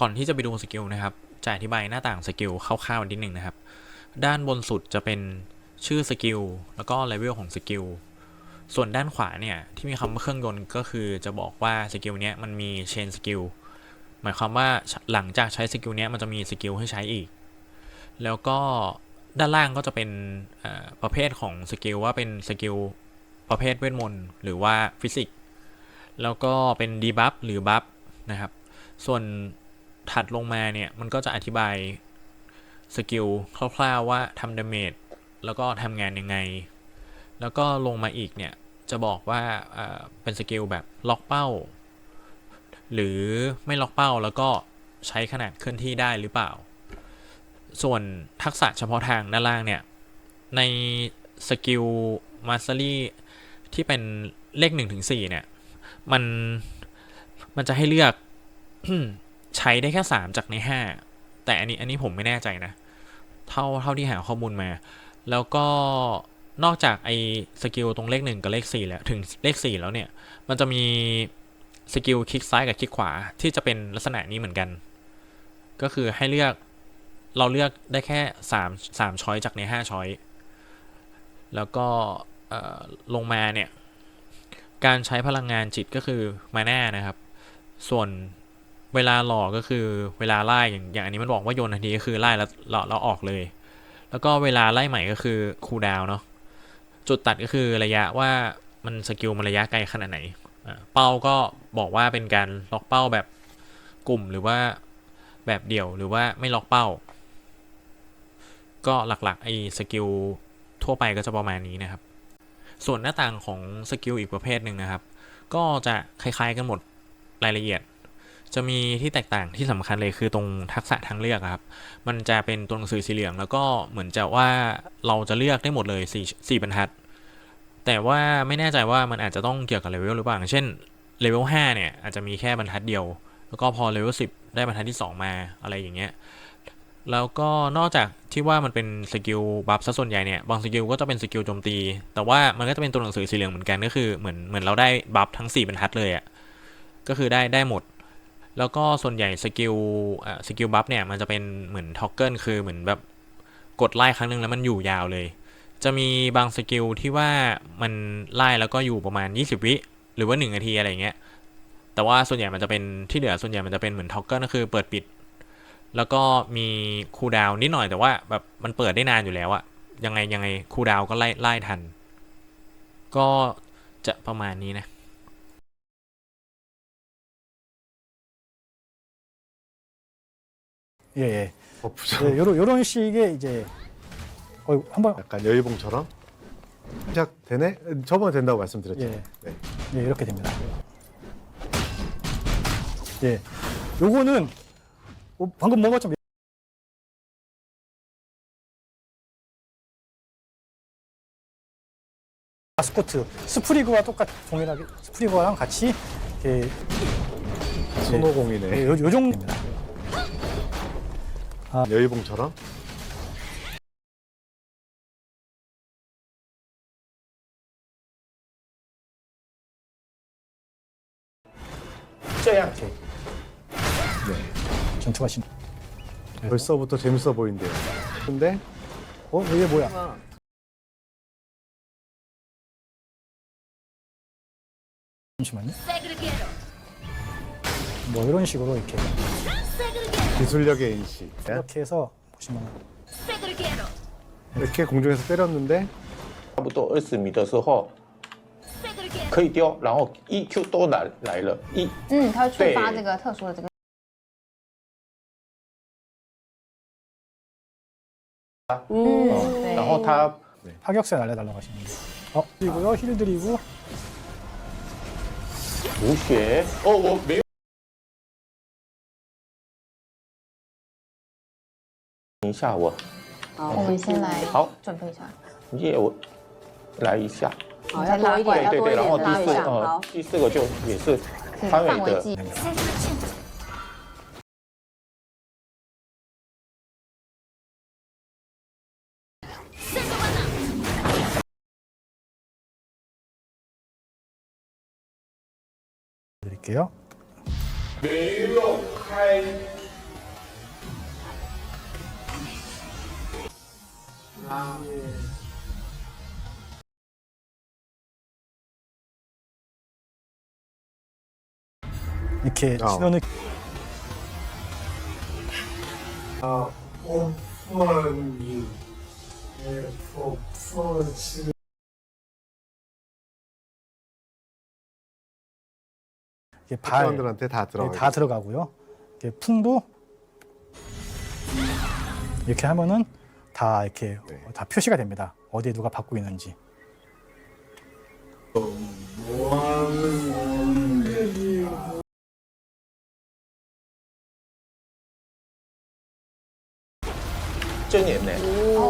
ก่อนที่จะไปดูสกิลนะครับจะอธิบายหน้าต่างสกิลคร่าวๆนิดหนึ่งนะครับ ด้านบนสุดจะเป็นชื่อสกิลแล้วก็เลเวลของสกิลส่วนด้านขวาเนี่ยที่มีคำว่าเครื่องยนต์ก็คือจะบอกว่าสกิลเนี้ยมันมีเชนสกิลหมายความว่าหลังจากใช้สกิลเนี้ยมันจะมีสกิลให้ใช้อีก แล้วก็ด้านล่างก็จะเป็นประเภทของสกิลว่าเป็นสกิลประเภทเวทมนต์หรือว่าฟิสิกส์แล้วก็เป็นดีบัฟหรือบัฟนะครับ ส่วน ถัดลงมาเนี่ย มันก็จะอธิบายสกิลคร่าวๆว่าทำดาเมจแล้วก็ทำงานยังไง แล้วก็ลงมาอีกเนี่ย จะบอกว่าเป็นสกิลแบบล็อกเป้า หรือไม่ล็อกเป้าแล้วก็ใช้ขนาดเคลื่อนที่ได้หรือเปล่า ส่วนทักษะเฉพาะทางด้านล่างเนี่ย ในสกิลมาสเตอรี่ที่เป็นเลข1นถึงสเนี่ย มันมันจะให้เลือก ใช้ได้แค่สามจากในห้าแต่อันนี้อันนี้ผมไม่แน่ใจนะ เท่าเท่าที่หาข้อมูลมา แล้วก็นอกจากไอ้สกิลตรงเลขหนึ่งกับเลขสี่แล้วถึงเลขสี่แล้วเนี่ย มันจะมีสกิลคลิกซ้ายกับคลิกขวาที่จะเป็นลักษณะนี้เหมือนกัน ก็คือให้เลือกเราเลือกได้แค่สามสามช้อยจากในห้าช้อย แล้วก็ลงมาเนี่ย การใช้พลังงานจิตก็คือมาน่านะครับ ส่วน เวลาหลอกก็คือเวลาไล่อย่างอย่างอันนี้มันบอกว่าโยนทันทีก็คือไล่แล้วเราเราออกเลย แล้วก็เวลาไล่ใหม่ก็คือคูลดาวเนาะจุดตัดก็คือระยะว่ามันสกิลมันระยะไกลขนาดไหนอ่าเป้าก็บอกว่าเป็นการล็อกเป้าแบบกลุ่มหรือว่าแบบเดี่ยวหรือว่าไม่ล็อกเป้า ก็หลักๆไอ้สกิลทั่วไปก็จะประมาณนี้นะครับ ส่วนหน้าต่างของสกิลอีกประเภทหนึ่งนะครับ ก็จะคล้ายๆกันหมดรายละเอียด จะมีที่แตกต่างที่สำคัญเลยคือตรงทักษะทางเลือกครับ มันจะเป็นตัวหนังสือสีเหลือง แล้วก็เหมือนจะว่าเราจะเลือกได้หมดเลยสี่สี่บรรทัด แต่ว่าไม่แน่ใจว่ามันอาจจะต้องเกี่ยวกับเลเวลหรือเปล่าเช่นเลเวลห้าเนี่ยอาจจะมีแค่บรรทัดเดียว แล้วก็พอเลเวลสิบได้บรรทัดที่สองมาอะไรอย่างเงี้ยแล้วก็นอกจากที่ว่ามันเป็นสกิลบัฟซะส่วนใหญ่เนี่ยบางสกิลก็จะเป็นสกิลโจมตี แต่ว่ามันก็จะเป็นตัวหนังสือสีเหลืองเหมือนกันก็คือเหมือนเหมือนเราได้บัฟทั้ง4บรรทัดเลยอะ่ะก็คือได้ได้หมด แล้วก็ส่วนใหญ่สกิลอ่าสกิลบัฟเนี่ยมันจะเป็นเหมือนท็อกเกิลคือเหมือนแบบกดไล่ครั้งหนึ่งแล้วมันอยู่ยาวเลย จะมีบางสกิลที่ว่ามันไล่แล้วก็อยู่ประมาณ 20 วิหรือว่า 1 นาทีอะไรเงี้ย แต่ว่าส่วนใหญ่มันจะเป็นที่เหลือส่วนใหญ่มันจะเป็นเหมือนท็อกเกิลก็คือเปิดปิด แล้วก็มีคูลดาวน์นิดหน่อยแต่ว่าแบบมันเปิดได้นานอยู่แล้วอะยังไงยังไงคูลดาวน์ก็ไล่ไล่ทัน ก็จะประมาณนี้นะ 예, 예. 버프죠. 네, 요런, 요런 식의 이제, 어, 한번, 약간 여의봉처럼 시작 되네? 저번에 된다고 말씀드렸죠. 예. 네. 예, 이렇게 됩니다. 예. 요거는, 어, 방금 뭔가 좀, 마스코트, 스프리그와 똑같, 동일하게, 스프리그와랑 같이, 이렇게, 손오공이네. 예, 요, 요 정도입니다. 여의봉처럼 这样 이렇게 네. 전투가 심. 벌써부터 재밌어 보인대요. 근데 어, 이게 뭐야? 잠시만요. 뭐 이런 식으로 이렇게 기술력의 인시. 이렇게 해서 보시면 이렇게 공중에서 때렸는데 差不多二十米的时候可以丢，然后一 Q 都来来了，一嗯，它会触发对这个特殊的这个。 嗯，对。然后他 파격세 날려달라고 하시는데. 어, 그리고요 힐 드리고 无血哦，我没有。 一下我我们先来好准备一下。耶我来一下，好，再拉要多一点，要对对对，然多一点，后第拉一下。四呃好，第四个就也是可以范围的范围计。 드릴게요. 没 아, 예. 이렇게 아. 신호는 아, 이게 발, 사람들한테 다 들어가. 다 들어가고요. 이게 풍부 이렇게 하면은 다 이렇게 네. 다 표시가 됩니다. 어디에 누가 받고 있는지. 어, 뭐 쩐이 있네. 오.